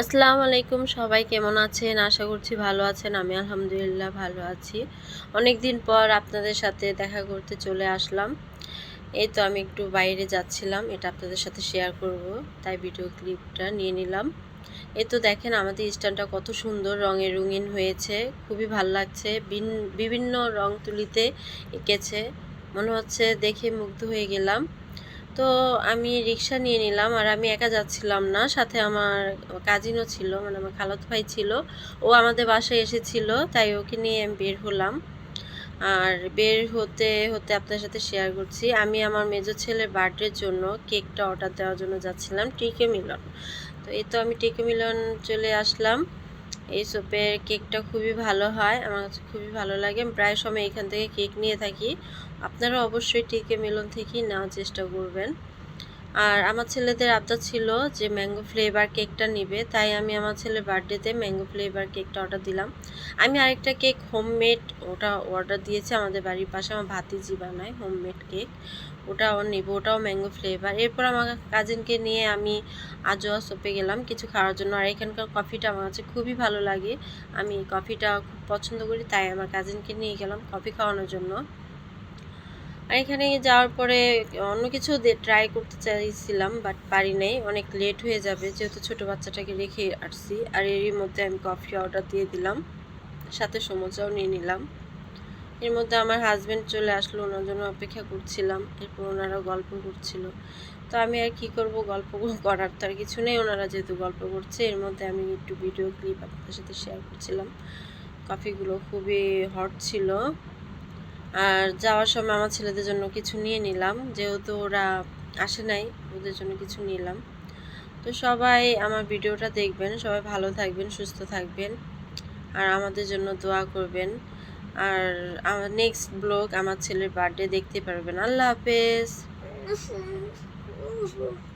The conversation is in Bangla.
আসসালামু আলাইকুম, সবাই কেমন আছেন? আশা করছি ভালো আছেন, আমি আলহামদুলিল্লাহ ভালো আছি। অনেক দিন পর আপনাদের সাথে দেখা করতে চলে আসলাম। এই তো আমি একটু বাইরে যাচ্ছিলাম, এটা আপনাদের সাথে শেয়ার করব, তাই ভিডিও ক্লিপটা নিয়ে নিলাম। এই তো দেখেন, আমাদের স্ট্যান্ডটা কত সুন্দর রঙে রঙিন হয়েছে, খুবই ভালো লাগছে। বিভিন্ন রং তুলিতে এঁকেছে। মনে হচ্ছে দেখে মুগ্ধ হয়ে গেলাম। তো আমি রিক্সা নিয়ে নিলাম আর আমি একা যাচ্ছিলাম না। সাথে আমার কাজিনও ছিল মানে আমার খালাতো ভাই ছিল। ও আমাদের বাসায় এসেছিল, তাই ওকে নিয়ে আমি বের হলাম। আর বের হতে হতে আপনার সাথে শেয়ার করছি। আমি আমার মেজো ছেলের বার্থডের জন্য কেকটা অর্ডার দেওয়ার জন্য যাচ্ছিলাম টিকে মিলন। তো এই তো আমি টিকে মিলন চলে আসলাম। এই সোপের কেকটা খুবই ভালো হয়, আমার কাছে খুবই ভালো লাগে। প্রায় সময় এখান থেকে কেক নিয়ে থাকি। আপনারা অবশ্যই টিকে মিলন থেকেই নেওয়ার চেষ্টা করবেন। আর আমার ছেলেদের আবদার ছিল যে ম্যাঙ্গো ফ্লেভার কেকটা নিবে, তাই আমি আমার ছেলের বার্থডেতে ম্যাঙ্গো ফ্লেভার কেকটা অর্ডার দিলাম। আমি আরেকটা কেক হোমমেড ওটা অর্ডার দিয়েছি আমাদের বাড়ির পাশে, আমার ভাতিজি বানায় হোমমেড কেক ওটাও নিব, ওটাও ম্যাঙ্গো ফ্লেভার এরপর আমার কাজিনকে নিয়ে আমি আজোয়া সোপে গেলাম কিছু খাওয়ার জন্য। আর এখানকার কফিটা আমার কাছে খুবই ভালো লাগে। আমি কফিটা খুব পছন্দ করি, তাই আমার কাজিনকে নিয়ে গেলাম কফি খাওয়ানোর জন্য। আর এখানে যাওয়ার পরে অন্য কিছু ট্রাই করতে চাইছিলাম বাট পারি নাই। অনেক লেট হয়ে যাবে, যেহেতু ছোট বাচ্চাটাকে রেখে আসছি। আর এরই মধ্যে আমি কফি অর্ডার দিয়ে দিলাম। সাথে সমোসাও নিয়ে নিলাম। এর মধ্যে আমার হাজব্যান্ড চলে আসলো, ওনার জন্য অপেক্ষা করছিলাম। এরপর ওনারা গল্প করছিল। তো আমি আর কি করব? গল্প করার তো আর কিছু নেই। ওনারা যেহেতু গল্প করছে, এর মধ্যে আমি একটু ভিডিও ক্লিপ আপনাদের সাথে শেয়ার করছিলাম। কফিগুলো খুবই হট ছিল। আর যাওয়ার সময় আমার ছেলেদের জন্য কিছু নিয়ে নিলাম। যেহেতু ওরা আসে নাই, ওদের জন্য কিছু নিলাম। তো সবাই আমার ভিডিওটা দেখবেন, সবাই ভালো থাকবেন, সুস্থ থাকবেন। আর আমাদের জন্য দোয়া করবেন। আর আমার নেক্সট ব্লগ আমার ছেলের বার্থডে দেখতে পারবেন। আল্লাহ হাফেজ।